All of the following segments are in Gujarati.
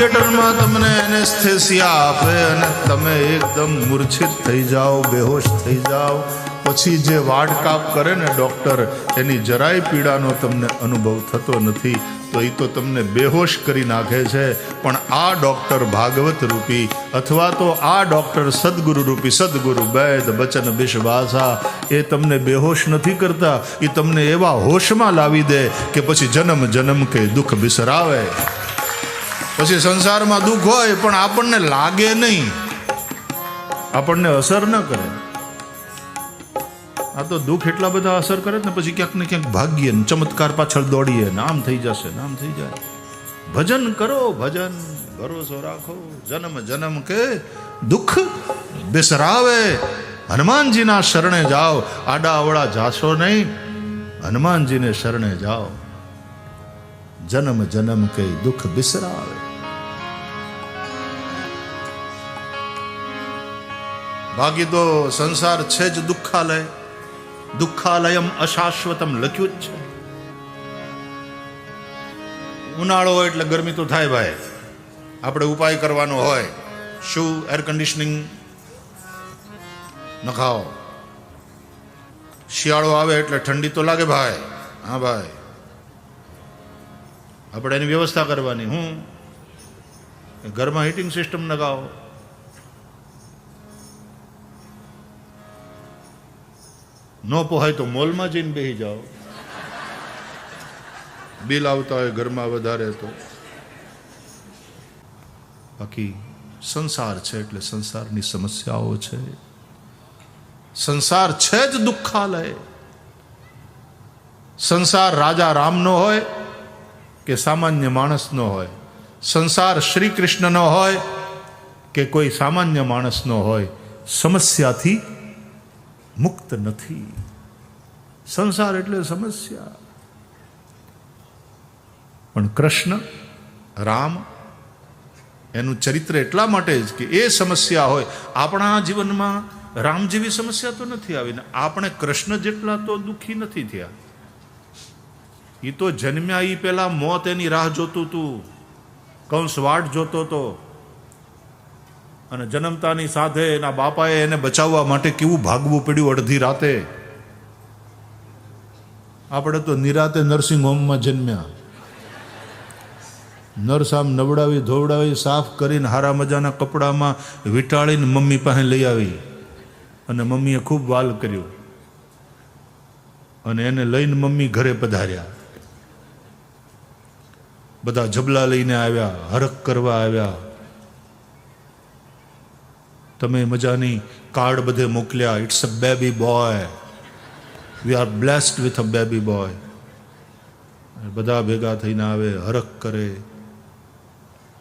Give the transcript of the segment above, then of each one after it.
થિયેટરમાં તમને એનેસ્થેસિયા આપે અને તમે એકદમ મૂર્છિત થઈ જાઓ, બેહોશ થઈ જાઓ. પછી જે વાડ કાપ કરે ને ડૉક્ટર, એની જરાય પીડાનો તમને અનુભવ થતો નથી, તો એ તો તમને બેહોશ કરી નાખે છે. પણ આ ડૉક્ટર ભાગવત રૂપી અથવા તો આ ડૉક્ટર સદગુરુ રૂપી, સદગુરુ વૈદ બચન બિશ્વાસા, એ તમને બેહોશ નથી કરતા. એ તમને એવા હોશમાં લાવી દે કે પછી જન્મ જન્મ કે દુઃખ બિસરાવે. પછી સંસારમાં દુઃખ હોય પણ આપણને લાગે નહીં. આપણને અસર ન કરે. આ તો દુઃખ એટલા બધા અસર કરે ને, પછી ક્યાંક ને ક્યાંક ભાગીએ ને, ચમત્કાર પાછળ દોડીએ ને, આમ થઈ જશે ને, આમ થઈ જાય. ભજન કરો, ભજન, ભરોસો રાખો. જન્મ જન્મ કે દુઃખ બેસરાવે. હનુમાનજીના શરણે જાઓ. આડા અવળા જાશો નહીં. હનુમાનજીને શરણે જાઓ. જન્મ જન્મ કે દુઃખ બિસરાવે. બાકી તો સંસાર છે જ દુઃખાલય. દુઃખાલયમ અશાશ્વતમ લખ્યું જ છે. ઉનાળો હોય એટલે ગરમી તો થાય ભાઈ. આપણે ઉપાય કરવાનો હોય. શું? એર કન્ડિશનિંગ નખાવો શિયાળો આવે એટલે ઠંડી તો લાગે ભાઈ. હા ભાઈ. આપણે એની વ્યવસ્થા કરવાની. હું? ઘરમાં હીટિંગ સિસ્ટમ લગાવો ન પોહાય તો મોલમાં જઈને બેસી જાઓ. બિલ આવતા હોય, ઘરમાં વધારે તો. બાકી સંસાર છે એટલે સંસારની સમસ્યાઓ છે. સંસાર છે જ દુઃખાલય. સંસાર રાજા રામનો હોય કે સામાન્ય માણસનો હોય? સંસાર શ્રી કૃષ્ણનો હોય કે કોઈ સામાન્ય માણસનો હોય? સમસ્યાથી મુક્ત નથી. સંસાર એટલે સમસ્યા. પણ કૃષ્ણ, રામ, એનું ચરિત્ર એટલા માટે જ કે એ સમસ્યા હોય, આપણા જીવનમાં રામ જેવી સમસ્યા તો નથી આવી, ને આપણે કૃષ્ણ જેટલા તો દુઃખી નથી થયા. એ તો જન્મ્યા એ પેલા મોત એની રાહ જોતું તું. કંસ વાટ જોતો તો અને જન્મતાની સાથે એના બાપાએ એને બચાવવા માટે કેવું ભાગવું પડ્યું અડધી રાતે? આપણે તો નિરાતે નર્સિંગ હોમમાં જન્મ્યા. નર્સ આમ નવડાવી ધોવડાવી, સાફ કરીને હારા મજાના કપડામાં વીંટાળીને મમ્મી પાસે લઈ આવી. અને મમ્મીએ ખૂબ વાલ કર્યો. અને એને લઈને મમ્મી ઘરે પધાર્યા. બધા જબલા લઈને આવ્યા, હરખ કરવા આવ્યા. તમે મજાની કાર્ડ બધે મોકલ્યા. It's a baby boy we are blessed with a baby boy બધા ભેગા થઈને આવે, હરખ કરે.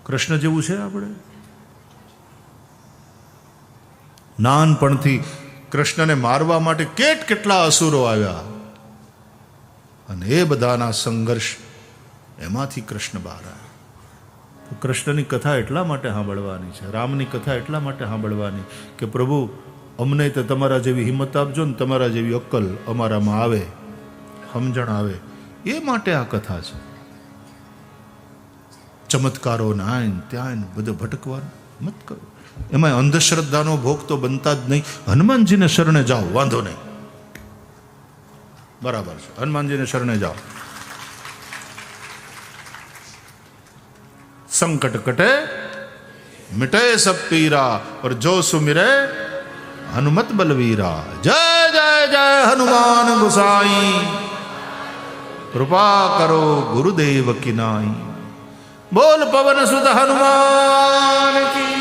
કૃષ્ણ જેવું છે આપણે? નાનપણથી કૃષ્ણને મારવા માટે કેટ કેટલા અસુરો આવ્યા. અને એ બધાના સંઘર્ષ એમાંથી કૃષ્ણ બહાર આવ્યા. કૃષ્ણની કથા એટલા માટે સાંભળવાની છે, રામની કથા એટલા માટે સાંભળવાની કે પ્રભુ, અમને તો તમારા જેવી હિંમત આપજો ને તમારા જેવી અક્કલ અમારામાં આવે, સમજણ આવે, એ માટે આ કથા છે. ચમત્કારો નાયન ત્યાં બધું ભટકવાનું મત કરો. એમાં અંધશ્રદ્ધાનો ભોગ તો બનતા જ નહીં. હનુમાનજીને શરણે જાઓ, વાંધો નહીં. બરાબર છે. હનુમાનજીને શરણે જાઓ. संकट कटे मिटे सब पीरा और जो सुमिरे, हनुमत बलवीरा। जय जय जय, हनुमान गुसाई। कृपा करो गुरुदेव की नाई। बोल पवन सुत हनुमान की।